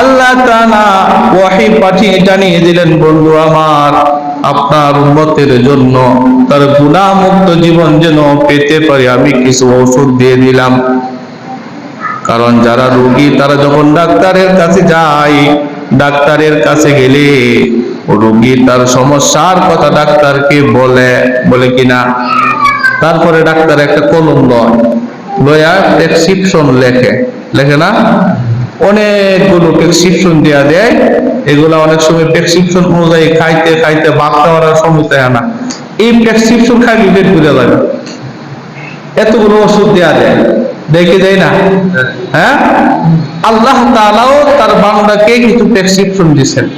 আল্লাহ তাআলা ওয়াহি পাঠিয়ে জানিয়ে দিলেন, বন্ধু আমার, আপনার উম্মতের জন্য তার গুণামুক্ত জীবন যেন পেতে পারে, আমি কিছু ওষুধ দিয়ে দিলাম। কারণ যারা রোগী, তারা যখন ডাক্তারের কাছে যায়, ডাক্তারের কাছে গেলে রোগী তার সমস্যার কথা ডাক্তারকে বলে বলে কিনা? তারপরে ডাক্তার একটা কলম লয়, লয়া প্রেসক্রিপশন লেখে। লেখে না? অনেকগুলো প্রেসক্রিপশন দেয়া দেয়। এগুলা অনেক সময় প্রেসক্রিপশন অনুযায়ী খাইতে খাইতে হয় না। এই প্রেসক্রিপশন পেট বুঝে যাবে। এতগুলো ওষুধ দেয়া দেখে দেয় না? হ্যাঁ? আল্লাহ তাআলাও তার বান্দাকে কিছু প্রেসক্রিপশন দিচ্ছেন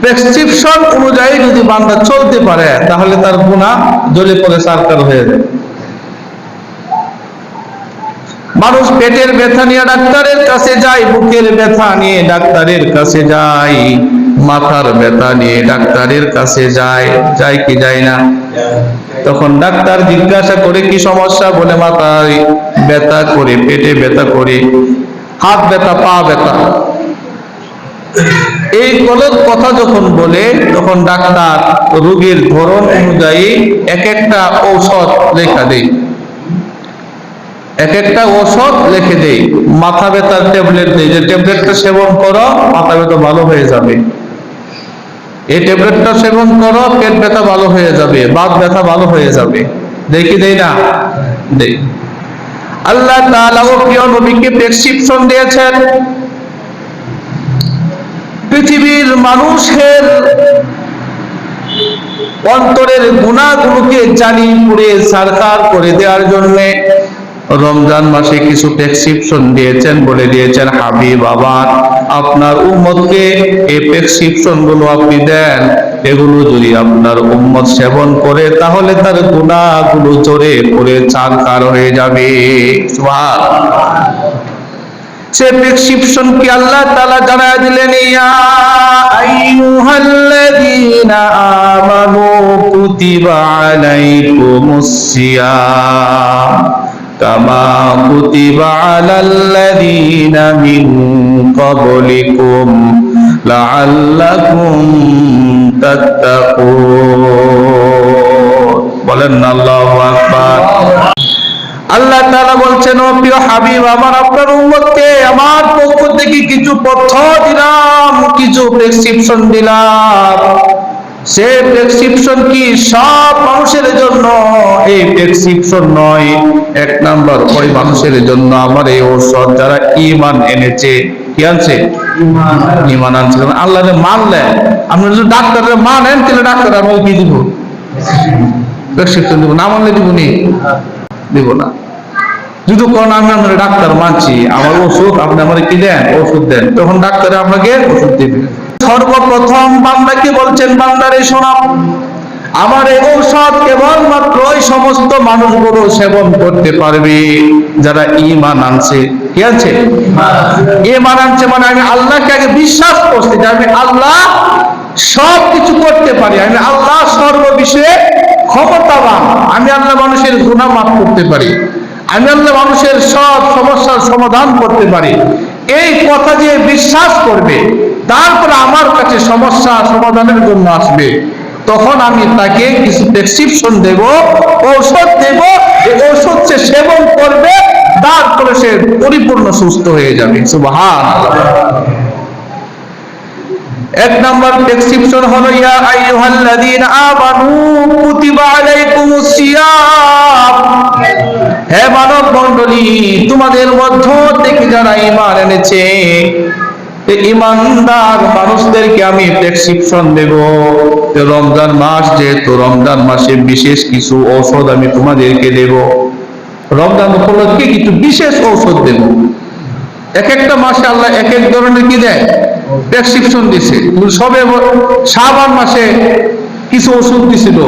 প্রেসক্রিপশন অনুযায়ী যদি বান্দা চলতে পারে, তাহলে তার গুণা জ্বলে পড়ে সার্কার হয়ে যায়। মানুষ পেটের ব্যথা নিয়ে ডাক্তারের কাছে যায়, বুকের ব্যথা নিয়ে ডাক্তারের কাছে যায়, মাথার ব্যথা নিয়ে ডাক্তারের কাছে যায় যায় কি যায় না? তখন ডাক্তার জিজ্ঞাসা করে, কি সমস্যা? বলে, মাথায় ব্যথা করে, পেটে ব্যথা করে, হাত ব্যথা, পা ব্যথা। এই কলের কথা যখন বলে, তখন ডাক্তার রোগীর ধরন অনুযায়ী এক একটা ঔষধ লেখা দেয়। এক একটা ওষুধ লিখে দেই। মাথা ব্যথার ট্যাবলেট দেই। যে ট্যাবলেটটা সেবন করো, মাথা ব্যথা ভালো হয়ে যাবে। এই ট্যাবলেটটা সেবন করো, পেট ব্যথা ভালো হয়ে যাবে, বাত ব্যথা ভালো হয়ে যাবে। দেখি দেই না? দেই। আল্লাহ তাআলা ও প্রিয় নবীকে প্রেসক্রিপশন দিয়েছেন। পৃথিবীর মানুষের অন্তরের গুণাগুলোকে জানি পুড়ে সারকার করে দেওয়ার জন্যে রমজান মাসে কিছু প্রেসক্রিপশন দিয়েছেন, বলে দিয়েছেন, হাবিব বাবা আপনার উম্মতকে এই প্রেসক্রিপশনগুলো আপনি দেন। এগুলো যদি আপনার উম্মত সেবন করে, তাহলে তার গুণাগুলো জোরে পড়ে চারকার হয়ে যাবে। সে প্রেসক্রিপশন কি আল্লাহ তাআলা জানায় দিলেন, ইয়া আইয়ুহাল্লাযীনা আমানু কুতিবা আলাইকুমুস সিয়াম। কামা কুতিবা আলাল্লাযীনা মিন ক্বাবলিকুম লাআল্লাকুম তাত্তাকুন বলেন না আল্লাহু আকবার। আল্লাহ তাআলা বলছেন, ও প্রিয় হাবিব, আমার আপনার উম্মতকে আমার পক্ষ থেকে কিছু পথ দিলাম, কিছু প্রেসক্রিপশন দিলাম। সে প্রেসক্রিপশন কি? সব মানুষের জন্য। এই প্রেসক্রিপশন নয়। এক নাম্বার ওই মানুষের জন্য আমার এই ঔষধ যারা ঈমান এনেছে কি আনছে? ঈমান আনছে। কারণ আল্লাহরে মানলে আপনি যদি ডাক্তারের মানেন তাহলে ডাক্তার আমাকে কি দিব? প্রেসক্রিপশন দিব না মানলে দিব নি? দিব না। যদি কোন আমি আপনার ডাক্তার মানছি। আমার ওষুধ আপনি আমার কি দেন? ওষুধ দেন। তখন ডাক্তার আপনাকে ওষুধ দিবে সর্বপ্রথম বান্দাকে বলছেন, বান্দারে শোনাও আমার এই ঔষধ কেবলমাত্র ওই সমস্ত মানুষগুলো সেবন করতে পারবে, যারা ইমান আনছে। কি আছে ইমান আনছে মানে আমি আল্লাহকে আগে বিশ্বাস করছি যে আমি আল্লাহ সব কিছু করতে পারি, আমি আল্লাহ সর্ববিষয়ে ক্ষমতাবান, আমি আল্লাহ মানুষের গুনাহ মাফ করতে পারি, আমি আল্লাহ মানুষের সব সমস্যার সমাধান করতে পারি। এই কথা যে বিশ্বাস করবে তারপর আমার কাছে সমস্যা সমাধানের জন্য আসবে। তখন আমি তাকে কিছু প্রেসক্রিপশন দেব, ঔষধ দেব এই ঔষধ সে সেবন করবে, তারপরে সে পরিপূর্ণ সুস্থ হয়ে যাবে। এক নম্বর প্রেসক্রিপশন হলো, ইয়া আইয়ুহাল্লাযীনা আমানু, কুতিবা আলাইকুমুস সিয়াম। হে মানব মণ্ডলী, তোমাদের মধ্য থেকে যারা ঈমান এনেছে ইমানদার মানুষদেরকে আমি প্রেসক্রিপশন দেব। রমজান মাস যেহেতু রমজান মাসে বিশেষ কিছু ঔষধ আমি তোমাদেরকে দেব। রমজান উপলক্ষে কিছু বিশেষ ঔষধ দেব। এক একটা মাসে আল্লাহ এক এক ধরনের কি দেয়? প্রেসক্রিপশন দিছে। সবে শাবান মাসে কিছু ওষুধ দিছিল।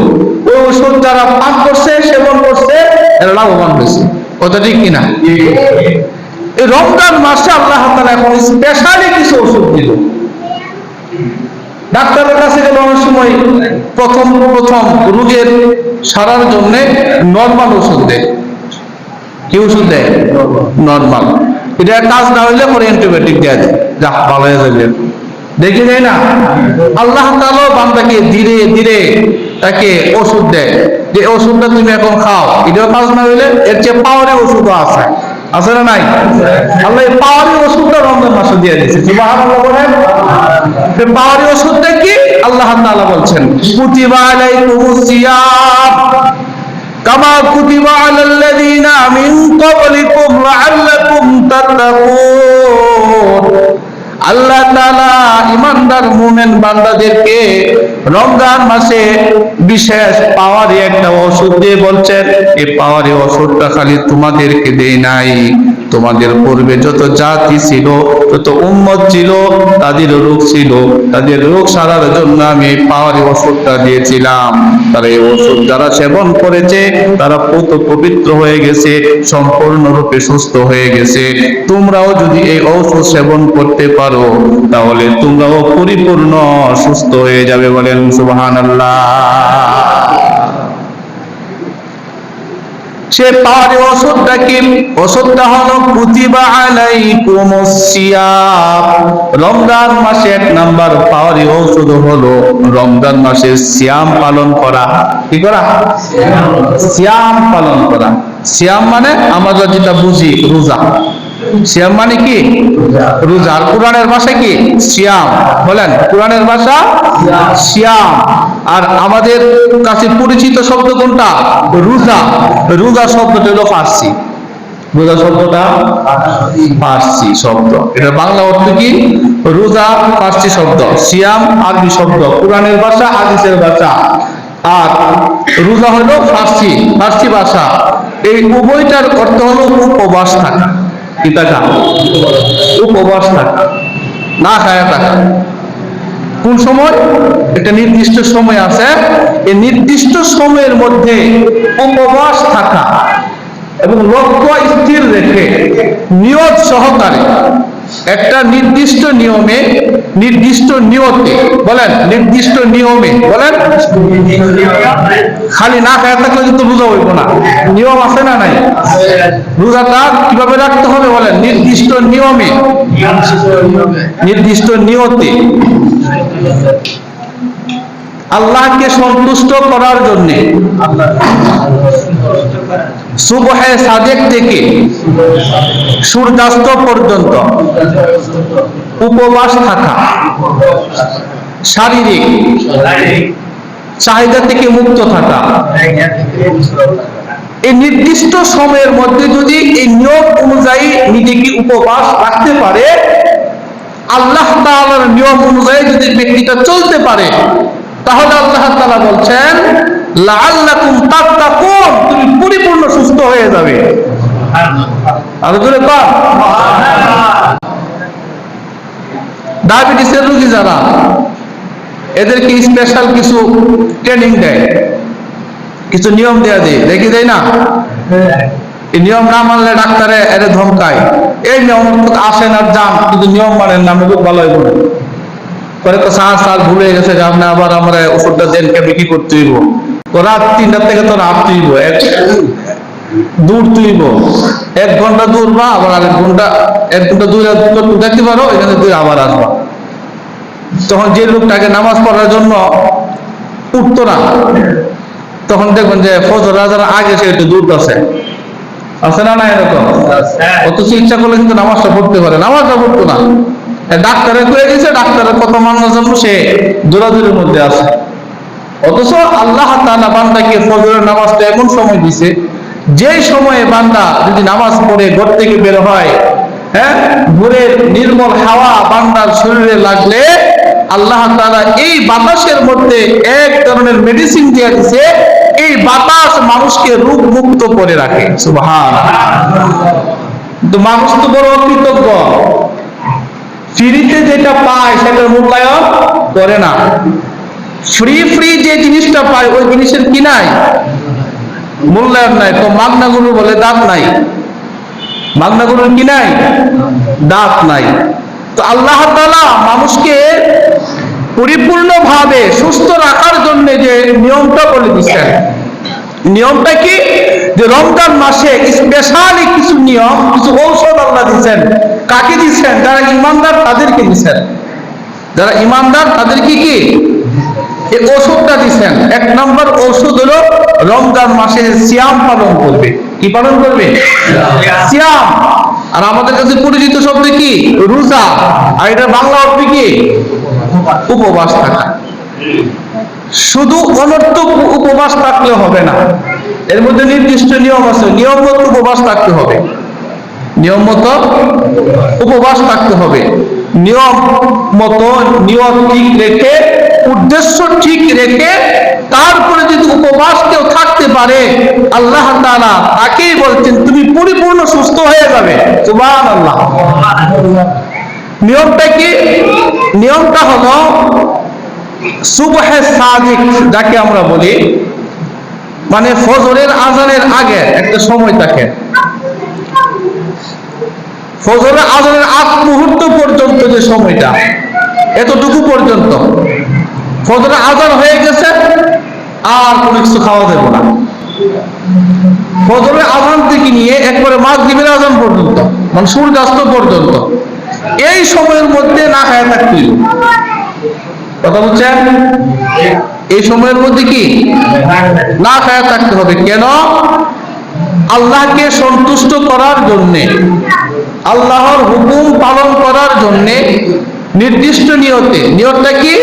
ওই ওষুধ যারা পান করছে সেবন করছে লাভবান হয়েছে। কথা ঠিক কিনা? এই রমজান মাসে আল্লাহ এখন স্পেশালি কিছু ওষুধ দিল। ডাক্তারের কাছে গেলে অনেক সময় প্রথম প্রথম রোগের সারার জন্য নর্মাল ওষুধ দেয়। কি ওষুধ দেয়? নর্মাল এটা কাজ না হইলে পরে অ্যান্টিবায়োটিক দেওয়া যায়। যা ভালো হয়ে যাবে। দেখি যায় না? আল্লাহ তাআলা বান্দাকে ধীরে ধীরে তাকে ওষুধ দেয়। যে ওষুধটা তুমি এখন খাও, এটাও কাজ না হইলে এর চেয়ে পাওয়ারে ওষুধও আছে। আছে না নাই? আল্লাহ পাওয়ারি ওষুধটা রমজান মাসে দিয়ে এই পাওয়ারি ওষুধটা কি? আল্লাহ বলছেন কামা কুতিবা আলাল লাযিনা মিন লাআল্লাকুম তাত্তাকুন। আল্লাহ তালা ইমানদার মুমেন বান্দাদেরকে রমজান মাসে বিশেষ পাওয়ারে একটা ওষুধ দিয়ে বলছেন, এই পাওয়ারে ওষুধটা খালি তোমাদেরকে দেয় নাই। তোমাদের পূর্বে যত জাতি ছিল, যত উম্মত ছিল, তাদের রোগ ছিল। তাদের রোগ সারার জন্য আমি এই পাওয়ারি ওষুধটা দিয়েছিলাম। তারা এই ওষুধ যারা সেবন করেছে, তারা পুত পবিত্র হয়ে গেছে, সম্পূর্ণরূপে সুস্থ হয়ে গেছে। তোমরাও যদি এই ঔষধ সেবন করতে পারো, তাহলে তোমরাও পরিপূর্ণ সুস্থ হয়ে যাবে বলেন সুবহানাল্লাহ। সে পারে ওষুধটা কি? ওষুধটা হলো, কুতিবা আলাইকুম সিয়াম। রমজান মাসে এক নাম্বার পাওয়ারি ওষুধ হলো, রমজান মাসে সিয়াম পালন করা। কি করা? সিয়াম পালন করা। সিয়াম মানে আমরা যেটা বুঝি, রোজা। সিয়াম মানে কি? রোজা আর কোরআনের ভাষা কি? সিয়াম। বলেন, কোরআনের ভাষা সিয়াম। আর আমাদের কাছে পরিচিত শব্দ কোনটা? রোজা। রোজা শব্দটা হলো ফার্সি। রোজা শব্দটা ফার্সি শব্দ। এটা বাংলা অর্থ কি? রোজা ফার্সি শব্দ। সিয়াম আরবি শব্দ। কোরআনের ভাষা হাদিসের ভাষা। আর রোজা হলো ফার্সি ফার্সি ভাষা। এই উভয়টার অর্থ হলো উপবাস থাকা। কি উপবাস থাকা, না খায়া থাকা। কোন সময়? একটা নির্দিষ্ট সময় আছে। এই নির্দিষ্ট সময়ের মধ্যে উপবাস থাকা এবং লক্ষ্য স্থির রেখে নিয়ত সহকারে একটা নির্দিষ্ট নিয়মে, নির্দিষ্ট নিয়তে, বলেন, নির্দিষ্ট নিয়মে, বলেন, খালি না খায় থাকলে কিন্তু রোজা হইব না। নিয়ম আছে না নাই? রোজাটা কীভাবে রাখতে হবে বলেন? নির্দিষ্ট নিয়মে। নির্দিষ্ট নিয়তে। আল্লাহকে সন্তুষ্ট করার জন্য। সুবহে সাদেক থেকে সূর্যাস্ত পর্যন্ত উপবাস থাকা, শারীরিক চাহিদা থেকে মুক্ত থাকা। এই নির্দিষ্ট সময়ের মধ্যে যদি এই নিয়ম অনুযায়ী নিজেকে উপবাস রাখতে পারে, আল্লাহ তাআলার নিয়ম অনুযায়ী যদি ব্যক্তিটা চলতে পারে, তাহলে আল্লাহ তাআলা বলছেন লাআল্লাকুম তাত্তাকুন, তুমি পরিপূর্ণ সুস্থ হয়ে যাবে। আর ডায়াবেটিসের রোগী যারা এদেরকে স্পেশাল কিছু ট্রেনিং দেয়? কিছু নিয়ম দেয়া দেয়? দেখি দেয় না? এই নিয়ম না মানলে ডাক্তারে এরে ধমকায়। এই নিয়ম আসেন আর যান কিন্তু নিয়ম মানেন না ভালো হইব। পরে তো সার সার ভুলে গেছে যে আপনি আবার আমরা ওষুধটা দেন কে বিক্রি করতে হইব। রাত তিনটার থেকে তো রাত তুইব দূর তুইব। এক ঘণ্টা দূর বা, আবার আরেক ঘণ্টা, এক ঘণ্টা দূরে দেখতে পারো, এখানে তুই আবার আসবা। তখন যে লোকটাকে নামাজ পড়ার জন্য উঠতো না, তখন দেখবেন যে ফজর রাজার আগে সে একটু দূর আছে। আছে না না এরকম? অথচ ইচ্ছা করলে কিন্তু নামাজটা পড়তে পারে, নামাজটা পড়তো না। ডাক্তারে কয়ে গেছে ডাক্তারের মানার জন্য সে দৌড়াদৌড়ির মধ্যে আছে। অথচ আল্লাহ তাআলা বান্দাকে ফজরের নামাজটা এমন সময় দিছে যে সময়ে বান্দা যদি নামাজ পড়ে, ঘর থেকে বের হয় হ্যাঁ ভোরের নির্মল হাওয়া বান্দার শরীরে লাগলে আল্লাহ তাআলা এই বাতাসের মধ্যে এক ধরনের মেডিসিন দিয়ে দিছে, এই বাতাস মানুষকে রোগ মুক্ত করে রাখে। মানুষ তো বড় কৃতজ্ঞ। ফ্রিতে যেটা পায় সেটার মূল্যায়ন করে না। ফ্রি ফ্রি যে জিনিসটা পায়, ওই জিনিসের কি নাই? মূল্যায়ন নাই। তো মাগনা গরু বলে দাঁত নাই। মাগনা গরুর কি নাই? দাঁত নাই। তো আল্লাহ তাআলা মানুষকে পরিপূর্ণভাবে সুস্থ রাখার জন্য যে নিয়মটা বলে দিচ্ছেন। নিয়মটা কি? যে রমজান মাসে স্পেশালি কিছু নিয়ম, কিছু ঔষধ আল্লাহ দিচ্ছেন। কাকে দিচ্ছেন? যারা ইমানদার তাদেরকে দিচ্ছেন। যারা ইমানদার তাদেরকে কি? ওষুধটা দিচ্ছেন এক নম্বর ওষুধ হলো রমজান মাসে সিয়াম পালন করবে। কি পালন করবে? সিয়াম। আর আমাদের কাছে পরিচিত শব্দ কি? রোজা। আর এটা বাংলা অর্থ কি? উপবাস থাকা। শুধু অনর্থক উপবাস থাকলে হবে না। এর মধ্যে নির্দিষ্ট নিয়ম আছে। নিয়ম মতো উপবাস থাকতে হবে। নিয়ম মতো উপবাস থাকতে হবে। নিয়ম মতো, নিয়ম ঠিক রেখে, উদ্দেশ্য ঠিক রেখে, তারপরে যদি উপবাস কেউ থাকতে পারে, আল্লাহ তাআলা তাকেই বলছেন, তুমি পরিপূর্ণ সুস্থ হয়ে যাবে। সুবহানাল্লাহ। নিয়মটা কি? নিয়মটা হলো, সুবহে সাদিক যাকে আমরা বলি মানে ফজরের আজানের আগে একটা সময় থাকে। ফজরের আজানের আগ মুহূর্ত পর্যন্ত যে সময়টা, এতটুকু পর্যন্ত। ফজরের আজান হয়ে গেছে, আর কোনো কিছু খাওয়া যাবে না। ফজরের আজান থেকে নিয়ে একবারে মাগরিবের আজান পর্যন্ত মানে সূর্যাস্ত পর্যন্ত, এই সময়ের মধ্যে না খায় থাকতে। কথা বলছেন? এই সময়ের মধ্যে কি? না খায়া থাকতে হবে। কেন? আল্লাহকে সন্তুষ্ট করার জন্যে। আল্লাহর হুকুম পালন করার জন্যে নির্দিষ্ট নিয়তে, নিয়তটা কি?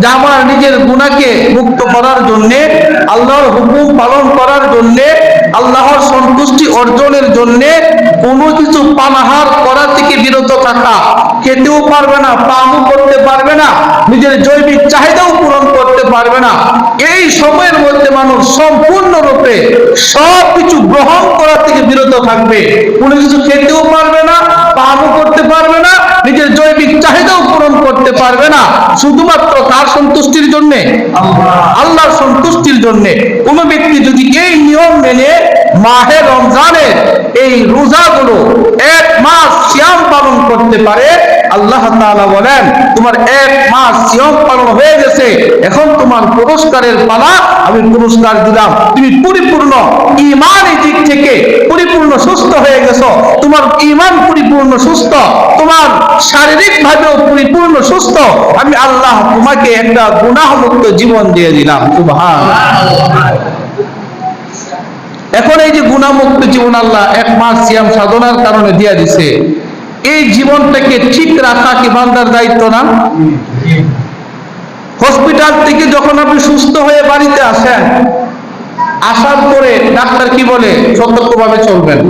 যে আমার নিজের গুণাকে মুক্ত করার জন্যে, আল্লাহর হুকুম পালন করার জন্যে, আল্লাহর সন্তুষ্টি অর্জনের জন্যে কোনো কিছু পানাহার করা থেকে বিরত থাকা। খেতেও পারবে না, পানও করতে পারবে না, নিজের জৈবিক চাহিদাও পূরণ করতে পারবে না। এই সময়ের মধ্যে মানুষ সম্পূর্ণরূপে সব কিছু গ্রহণ করা থেকে বিরত থাকবে। কোনো কিছু খেতেও পারবে না পানও করতে পারবে না, নিজের জৈবিক চাহিদাও পূরণ করতে পারবে না। শুধুমাত্র তার সন্তুষ্টির জন্য, আল্লাহর সন্তুষ্টির জন্য কোনো ব্যক্তি যদি এই নিয়ম মেনে মাহে রমজানের এই রোজাগুলো এক মাস সিয়াম পালন করতে পারে, আল্লাহ বলেন, তোমার এক মাস সিয়াম পালন হয়ে গেছে, এখন তোমার পুরস্কারের পালা আমি পুরস্কার দিলাম। তুমি পরিপূর্ণ ইমানের দিক থেকে পরিপূর্ণ সুস্থ হয়ে গেছো তোমার ইমান পরিপূর্ণ, সুস্থ। তোমার শারীরিক ভাবেও পরিপূর্ণ, সুস্থ। আমি আল্লাহ তোমাকে একটা গুনাহমুক্ত জীবন দিয়ে দিলাম। এখন এই যে গুণামুক্ত জীবন আল্লাহ এক মাস সিয়াম সাধনার কারণে দিয়া দিছে। এই জীবনটাকে ঠিক রাখা কি বান্দার দায়িত্ব না? হসপিটাল থেকে যখন আপনি সুস্থ হয়ে বাড়িতে আসেন, আসার পরে ডাক্তার কি বলে? সতর্কভাবে চলবেন।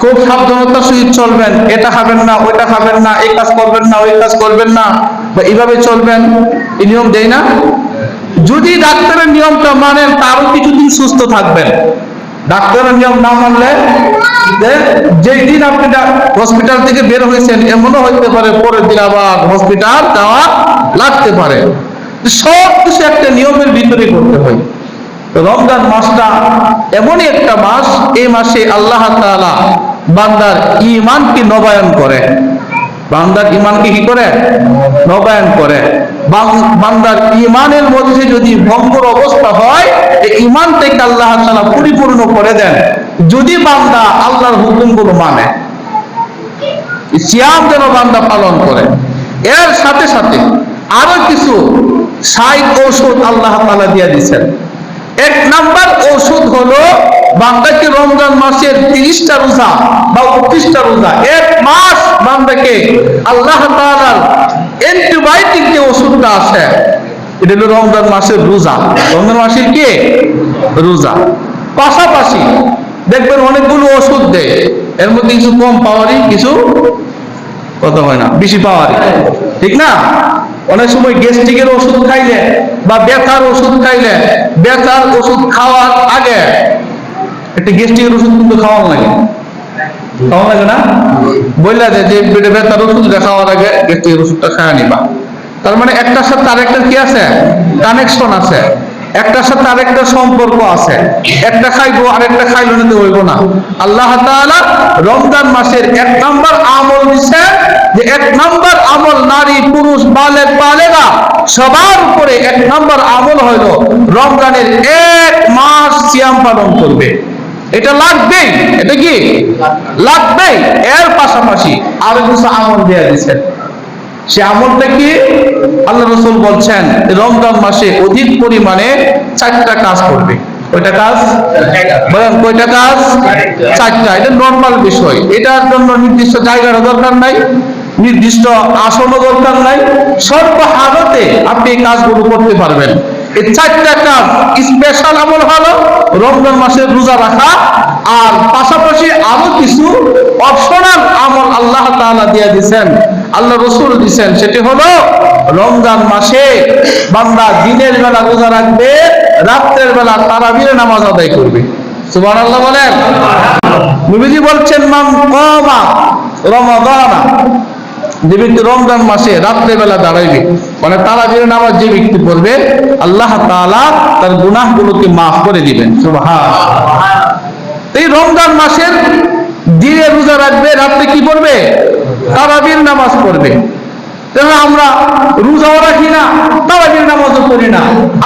খুব সাবধানতার সহিত চলবেন। এটা খাবেন না, ওইটা খাবেন না, এই কাজ করবেন না, ওই কাজ করবেন না, বা এইভাবে চলবেন, এই নিয়ম দেয় না। যদি ডাক্তারের নিয়মটা মানেন, তারও কিছুদিন সুস্থ থাকবেন। ডাক্তারের নিয়ম না মানলে যেই দিন আপনি হসপিটাল থেকে বের হয়েছেন, এমনও হইতে পারে পরের দিন আবার হসপিটাল যাওয়া লাগতে পারে। সব কিছু একটা নিয়মের ভিতরে করতে হয়। রমজান মাসটা এমনই একটা মাস, এই মাসে আল্লাহ তাআলা বান্দার ঈমানকে নবায়ন করে। বান্দার ঈমানকে কি করে? নবায়ন করে। বান্দার ঈমানের মধ্যে যদি ভঙ্গুর অবস্থা হয় থেকে আল্লাহ তাআলা পরিপূর্ণ করে দেন। যদি বান্দা আল্লাহর হুকুমগুলো মানে সিয়াম যেন বান্দা পালন করে। এর সাথে সাথে আরও কিছু সাইড ঔষধ আল্লাহ তাআলা দিয়ে দিচ্ছেন এক নাম্বার ঔষধ হলো বান্দাকে রমজান মাসের তিরিশটা রোজা বা উনত্রিশটা রোজা এক মাস বান্দাকে আল্লাহ তাআলার অ্যান্টিবায়োটিক যে ওষুধটা আছে এটা হলো রমজান মাসের রোজা। রমজান মাসের কি? রোজা। পাশাপাশি দেখবেন অনেকগুলো ওষুধ দেয়। এর মধ্যে কিছু কম পাওয়ারই, কিছু কত হয় না, বেশি পাওয়ারই। ঠিক না? অনেক সময় গ্যাস্ট্রিকের ওষুধ খাইলে বা ব্যথার ওষুধ খাইলে, ব্যথার ওষুধ খাওয়ার আগে একটা গ্যাস্ট্রিকের ওষুধ কিন্তু খাওয়ান লাগে। খাওয়ান লাগে না? বললা যে পেটে ব্যথার ওষুধটা খাওয়ার আগে গ্যাস্ট্রিকের ওষুধটা খাওয়া নিবা। তার মানে একটার সাথে আরেকটা কি আছে? কানেকশন আছে। একটার সাথে আরেকটা সম্পর্ক আছে। একটা খাইবো, আরেকটা খাইলো নিতে হইব না। আল্লাহ তাআলা রমজান মাসের এক নাম্বার আমল দিছে যে, এক নাম্বার আমল নারী, পুরুষ বালেক বালেগা সবার উপরে এক নাম্বার আমল হইল রমজানের এক মাস সিয়াম পালন করবে। এটা লাগবেই, এটা কি? লাগবেই, এর পাশাপাশি আরও কিছু আমল দিয়ে দিচ্ছেন সে আমলটা কি? আল্লাহ রসুল বলছেন, রমজান মাসে অধিক পরিমাণে চারটা কাজ করবে। কয়টা কাজ? বলেন, কয়টা কাজ? চারটা। এটা নর্মাল বিষয়। এটার জন্য নির্দিষ্ট জায়গার দরকার নাই, নির্দিষ্ট আসনও দরকার নাই। সর্ব হালতে আপনি এই কাজগুলো করতে পারবেন। এই চারটা কাজ স্পেশাল আমল হলো রমজান মাসে রোজা রাখা আর পাশাপাশি আরও কিছু অপশনাল আমল আল্লাহ তাআলা দিয়ে দিয়েছেন। আল্লাহ রসুল দিচ্ছেন সেটি হলো রমজান মাসে বান্দা দিনের বেলা রোজা রাখবে রাত্রের বেলা তারাবির নামাজ আদায় করবে। সুবহানাল্লাহ বলেন। নবীজি বলছেন, মান কমা রমাদানা যে রমজান মাসে রাত্রে বেলা দাঁড়াইবে। মানে তারাবির নামাজ যে ব্যক্তি পড়বে, আল্লাহ তাআলা তার গুনাহগুলোকে মাফ করে দিবেন। এই রমজান মাসের দিনে রোজা রাখবে, রাত্রে কি পড়বে? তারাবির নামাজ পড়বে। তাহলে আমরা রোজাও রাখি না, তারাবির নামাজও পড়ি না।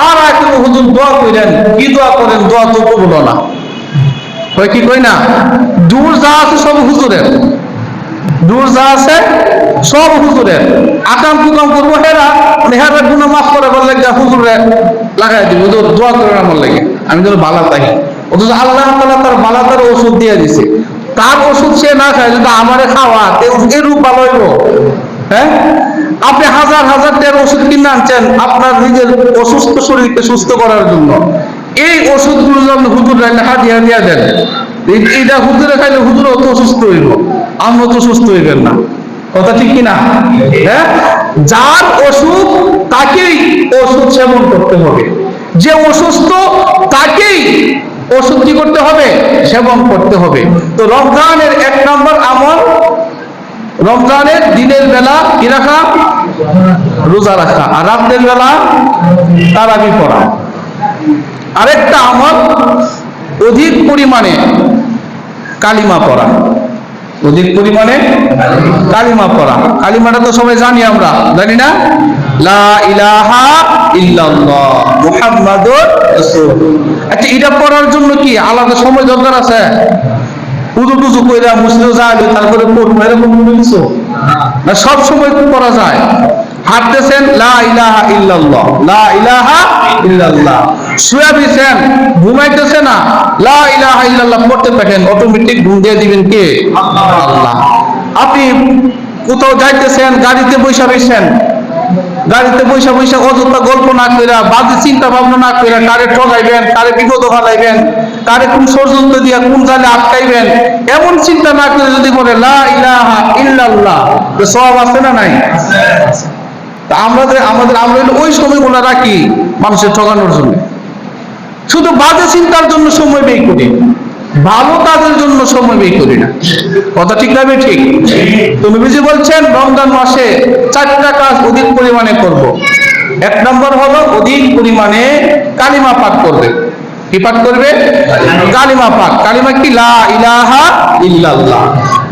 আর এখন হুজুর দোয়া করেন কি দোয়া করেন? দোয়া তো কবুল না। কি কই না? দূর যা আছে সব হুজুরের। দূর যা আছে, সব হুজুরের। আকাম কুকাম করব, হেরা মানে হেরা গুণা মাফ করে বললে হুজুরে লাগাই দিব। হুজুর দোয়া করে আমার লাগে আমি যেন বালা থাকি অথচ আল্লাহ তালা তার বালা তার ওষুধ দিয়ে দিছে। তার ওষুধ সে না খায়, যদি আমারে খাওয়া এ রূপ ভালো হইব। হ্যাঁ? আপনি হাজার হাজার টাকার ওষুধ কিনে আনছেন আপনার নিজের অসুস্থ শরীরকে সুস্থ করার জন্য। এই ওষুধগুলো যখন হুজুর লেখা দিয়া দিয়া দেন এইটা হুজুরে খাইলে হুজুর অত অসুস্থ হইব। আমরা তো সুস্থ হইবেন না। কথা ঠিক কিনা? হ্যাঁ? যার অসুখ, তাকেই ওষুধ সেবন করতে হবে। যে অসুস্থ, তাকেই ওষুধ কি করতে হবে? সেবন করতে হবে। তো রমজানের এক নম্বর আমল, রমজানের দিনের বেলা কি রাখা? রোজা রাখা। আর রাতের বেলা তারাবি পড়া। আরেকটা আমল, অধিক পরিমাণে কালিমা পড়া। অধিক পরিমাণে কালিমা পড়া। কালিমাটা তো সবাই জানি আমরা, জানি না? আচ্ছা এটা পড়ার জন্য কি আলাদা সময় দরকার আছে? কইরা তারপরে সব সময় পড়া যায়। হাঁটতেছেন, লা ইলাহা ইল্লাল্লাহ, লা ইলাহা শুয়ে দিছেন ঘুমাইতেছে না। লা ইলাহা ইল্লাল্লাহ পড়তে থাকেন অটোমেটিক ঘুম দিয়ে দিবেন কে? আল্লাহ। আপনি কোথাও যাইতেছেন গাড়িতে বৈশা রয়েছেন গাড়িতে বৈশা বৈশা অযথা গল্প না কইরা বাজে চিন্তা ভাবনা না কইরা কারে ঠগাইবেন কারে বিপদ ফালাইবেন কারে কোন ষড়যন্ত্র দিয়া কোন জালে আটকাইবেন এমন চিন্তা না করে যদি বলে লা ইলাহা ইল্লাল্লাহ তো সব আছে না নাই? তা আমাদের আমাদের আমরা ওই সময়গুলো রাখি মানুষের ঠকানোর জন্য? শুধু বাজে চিন্তার জন্য সময় ব্যয় করি ভালো কাজের জন্য সময় ব্যয় করি না। কথা ঠিক না ঠিক? তুমি বুঝে বলছেন, রমজান মাসে চারটা কাজ অধিক পরিমাণে করব। এক নম্বর হলো অধিক পরিমাণে কালিমা পাঠ করবে। কি পাঠ করবে? কালিমা পাঠ। কালিমা কি? লা ইলাহা ইল্লাল্লাহ।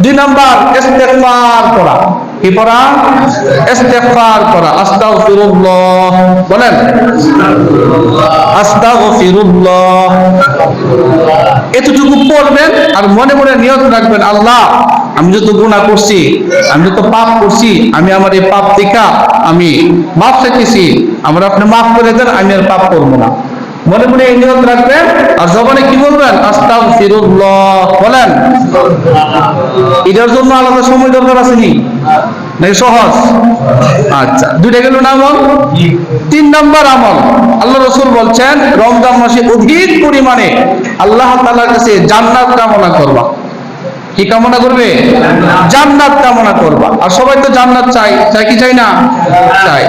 দুই নম্বর করা। কি পড়া? ইস্তেগফার করা আস্তাগফিরুল্লাহ। বলেন। আস্তাগফিরুল্লাহ। এতটুকু পড়বেন আর মনে মনে নিয়ত রাখবেন, আল্লাহ, আমি যত গুনাহ করছি, আমি যত পাপ করছি, আমি আমার এই পাপ থেকে আমি মাফ চাইতেছি। আমার আপনি মাফ করে দেন, আমি আর পাপ করব না। মনে মনে এই নিয়ত রাখবেন, আর জবানে কি বলবেন? আস্তাগফিরুল্লাহ বলেন। এটার জন্য আলাদা সময় দরকার আছে কি নাকি সহজ? আচ্ছা দুইটা গেল আমল? তিন নাম্বার আমল। আল্লাহ রসুল বলছেন, রমজান মাসে অধিক পরিমাণে আল্লাহ তাআলার কাছে জান্নাত কামনা করবা। কি কামনা করবে? জান্নাত কামনা করবা। আর সবাই তো জান্নাত চাই চাই কি চাই না? চাই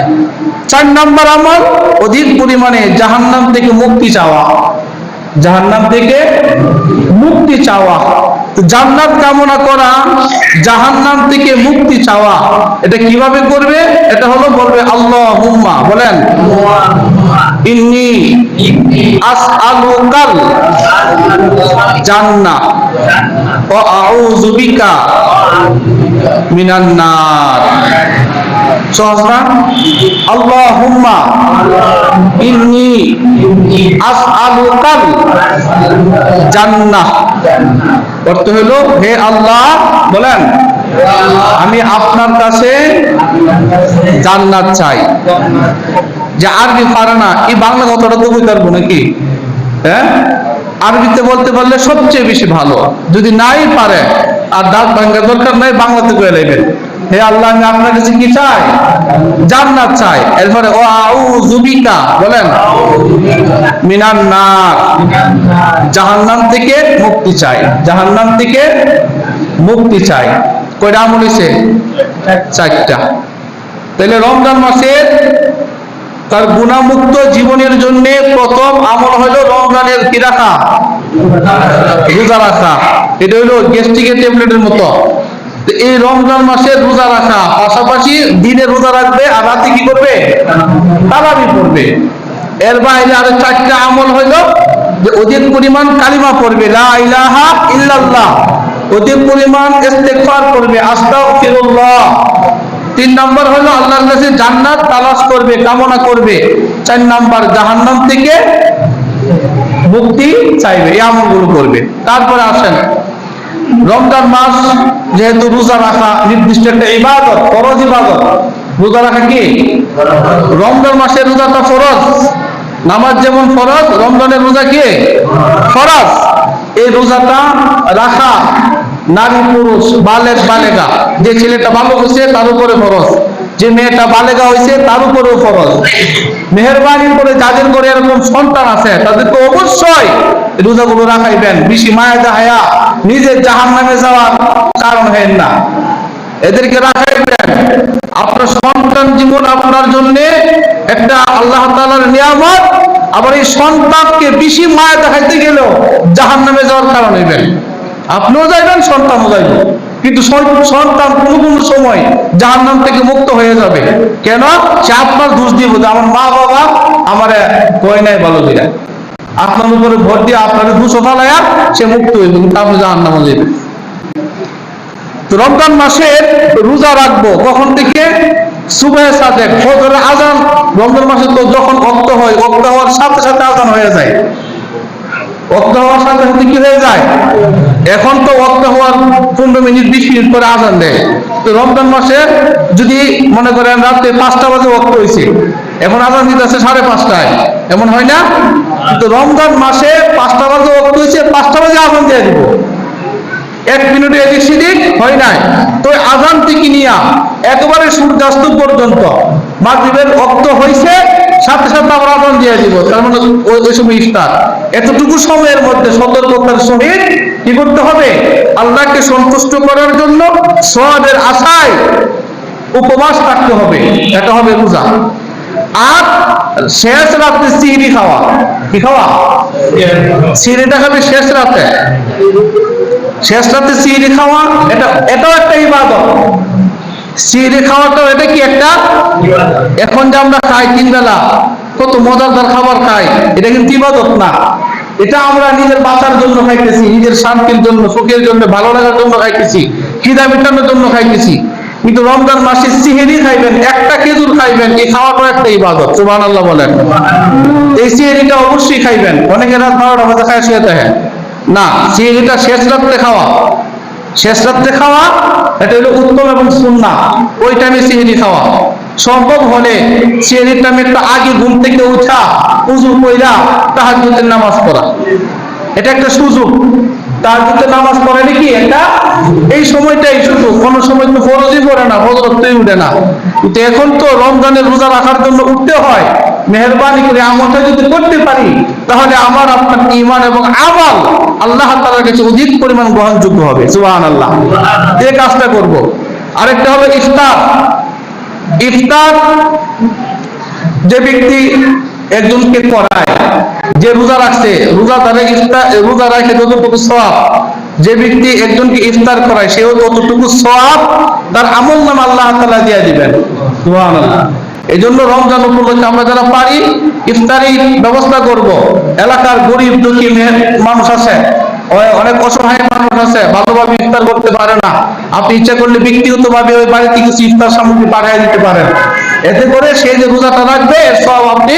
চার নাম্বার আমল, অধিক পরিমাণে জাহান্নাম থেকে মুক্তি চাওয়া। জাহান্নাম থেকে মুক্তি চাওয়া। জান্নাত কামনা করা, জাহান্নাম থেকে মুক্তি চাওয়া, এটা কীভাবে করবে? এটা হলো বলবে আল্লাহ বলেন। ইন্নি আসআলুকাল জান্নাহ ওয়া আউযু বিকা মিনান নার সহজ না? আল্লাহুম্মা ইন্নি আসআলুকাল জান্নাহ। অর্থ হলো, হে আল্লাহ, বলেন আমি আপনার কাছে জান্নাত চাই। যে আরবি পারে না, এই বাংলা কথাটা তো বুঝতে পারব নাকি? হ্যাঁ? আরবিতে বলতে পারলে সবচেয়ে বেশি ভালো। যদি নাই পারে, আর দাঁত ভাঙ্গা দরকার নাই, বাংলাতে করে নেবেন হে আল্লাহ, আমি আপনার কাছে কি চাই? জান্নাত চাই। এরপরে, ও আউ জুবিকা বলেন। মিনান নার। জাহান্নাম থেকে মুক্তি চাই। জাহান্নাম থেকে মুক্তি চাই। কয়টা আমল হয়েছে চারটা। তাহলে রমজান মাসের তার গুণামুক্ত জীবনের জন্য প্রথম আমল হলো রমজানের কি রাখা রোজা রাখা। এটা হলো গ্যাস্ট্রিকের ট্যাবলেটের মতো। এই রমজান মাসের রোজা রাখা, পাশাপাশি দিনে রোজা রাখবে আর রাতে কি করবে? তারাবি পড়বে এর বাইরে আরও চারটা আমল হইল যে অধিক পরিমাণ কালিমা পড়বে, লা ইলাহা ইল্লাল্লাহ। অধিক পরিমাণ ইস্তেগফার করবে, আস্তাগফিরুল্লাহ। তিন নম্বর হলো আল্লাহর কাছে জান্নাত তালাশ করবে, কামনা করবে। চার নাম্বার, জাহান্নাম থেকে মুক্তি চাইবে, এই আমলগুলো করবে। তারপরে আসেন, রমজান মাস যেহেতু রোজা রাখা নির্দিষ্ট একটা ইবাদত, ফরজ ইবাদত। রোজা রাখা কি? রমজান মাসের রোজাটা ফরজ। নামাজ যেমন ফরজ, রমজানের রোজা কি? ফরজ। এই রোজাটা রাখা নারী পুরুষ বালেক বালেগা। যে ছেলেটা ভালো হয়েছে, তার উপরে ফরজ। যে মেয়েটা বালেগা হয়েছে, তার উপরেও ফরজ। মেহরবানি করে যাদের করে এরকম সন্তান আছে, তাদেরকে অবশ্যই রোজাগুলো রাখাইবেন। বেশি মায়া দাহায়া, নিজের জাহান নামে যাওয়ার কারণ হয় না। এদেরকে রাখাইবেন। আপনার সন্তান জীবন আপনার জন্য একটা আল্লাহ তালার নিয়ামত আবার এই সন্তানকে বেশি মায়া দেখাইতে গেলেও জাহান নামে যাওয়ার কারণ হইবেন আপনিও যাইবেন, সন্তানও যাইবে। কিন্তু সন- সন্তান কোনো কোনো সময় জাহান নাম থেকে মুক্ত হয়ে যাবে। কেন? সে আপনার দোষ দিয়ে বোঝে। আমার মা বাবা আমার কয় নাই ভালো দিরা আপনার উপরে ভর দিয়ে আপনার দুশো ফালায়া সে মুক্ত হইবে কিন্তু আপনি জাহান নামে যাবেন রমজান মাসের রোজা রাখব, কখন থেকে? সুবাহ সাদেক ফজরের আজান। রমজান মাসে তো যখন অক্ত হয়, অক্ত হওয়ার সাথে সাথে আজান হয়ে যায়। অক্ত হওয়ার সাথে সাথে কি হয়ে যায়? এখন তো অক্ত হওয়ার পনেরো মিনিট, বিশ মিনিট পরে আজান দেয়। তো রমজান মাসে যদি মনে করেন রাতে পাঁচটা বাজে অক্ত হয়েছে এখন আজান দিতেছে সাড়ে পাঁচটায়, এমন হয় না? তো রমজান মাসে পাঁচটা বাজে অক্ত হয়েছে পাঁচটা বাজে আজান দিয়ে দিব। এক মিনিটে এদিক সেদিক হয় নাই। তো আজান থেকে নিয়া একেবারে সূর্যাস্ত পর্যন্ত মাগরিবের অক্ত হয়েছে সাথে সাথে আমরা আজান দিয়ে দিব। তার মানে ওই সময় ইফতার। এতটুকু সময়ের মধ্যে সতর্কতার সহিত কি করতে হবে? আল্লাহকে সন্তুষ্ট করার জন্য সবের আশায় উপবাস থাকতে হবে। এটা হবে রোজা আর শেষ রাতে সিহরি খাওয়া। কি খাওয়া? সিহরিটা খাবে শেষ রাতে। শেষ রাতে সিহরি খাওয়া, এটা, এটাও একটা ইবাদত। সিহরি খাওয়াটাও এটা কি একটা? এখন যে আমরা খাই তিন বেলা, কত মজাদার খাবার খাই, এটা কিন্তু ইবাদত না। এটা আমরা নিজের বাঁচার জন্য খাইতেছি, নিজের শান্তির জন্য, সুখের জন্য, ভালো লাগার জন্য খাইতেছি, খিদা মেটানোর জন্য খাইতেছি। কিন্তু রমজান মাসে সিহেরি খাইবেন, একটা খেজুর খাইবেন, এই খাওয়াটাও একটা ইবাদত সুবহান আল্লাহ বলেন। এই সিহেরিটা অবশ্যই খাইবেন। অনেকে রাত বারোটা বাজে খায়, শুয়ে দেখেন না সিহেরিটা শেষ রাত্রে খাওয়া। শেষ রাত্রে খাওয়া, এটা হলো উত্তম এবং সুন্না। ওই টাইমে সিহেরি খাওয়া। সম্ভব হলে সিহেরির টাইমে একটু আগে ঘুম থেকে উঠা, উজু কইরা তাহাজ্জুদের নামাজ পড়া। এটা একটা সুযোগ। তাহাজ্জুদের নামাজ পড়ে নাকি এটা এই সময়টাই শুধু। কোনো সময় তো ফরজই পড়ে না, ফজরতই উঠে না। কিন্তু এখন তো রমজানের রোজা রাখার জন্য উঠতে হয়। মেহরবানি করে আমলটা যদি করতে পারি, তাহলে আমার, আপনার ইমান এবং আমল আল্লাহ তাআলার কাছে অধিক পরিমাণ গ্রহণযোগ্য হবে। সুবহানাল্লাহ। এই কাজটা করব। আরেকটা হলো ইফতার। ইফতার যে ব্যক্তি একজনকে করায়, যে রোজা রাখছে, রোজা তারা ইফতার, রোজা রাখে যতটুকু সওয়াব, যে ব্যক্তি একজনকে ইফতার করায়, সেও ততটুকু সওয়াব তার আমল নাম আল্লাহ তাআলা দিয়ে দিবেন। সুবহানাল্লাহ। এই জন্য রমজান উপলক্ষে আমরা যারা পারি ইফতারি ব্যবস্থা করব। এলাকার গরিব, দুঃখী মানুষ আছে। অনেক অসহায় মানুষ আছে, ভালোভাবে ইফতার করতে পারে না। আপনি ইচ্ছা করলে ব্যক্তিগত ভাবে ওই বাড়িতে কিছু ইফতার সামগ্রী পাঠিয়ে দিতে পারেন। এতে করে সে যে রোজাটা রাখবে সব আপনি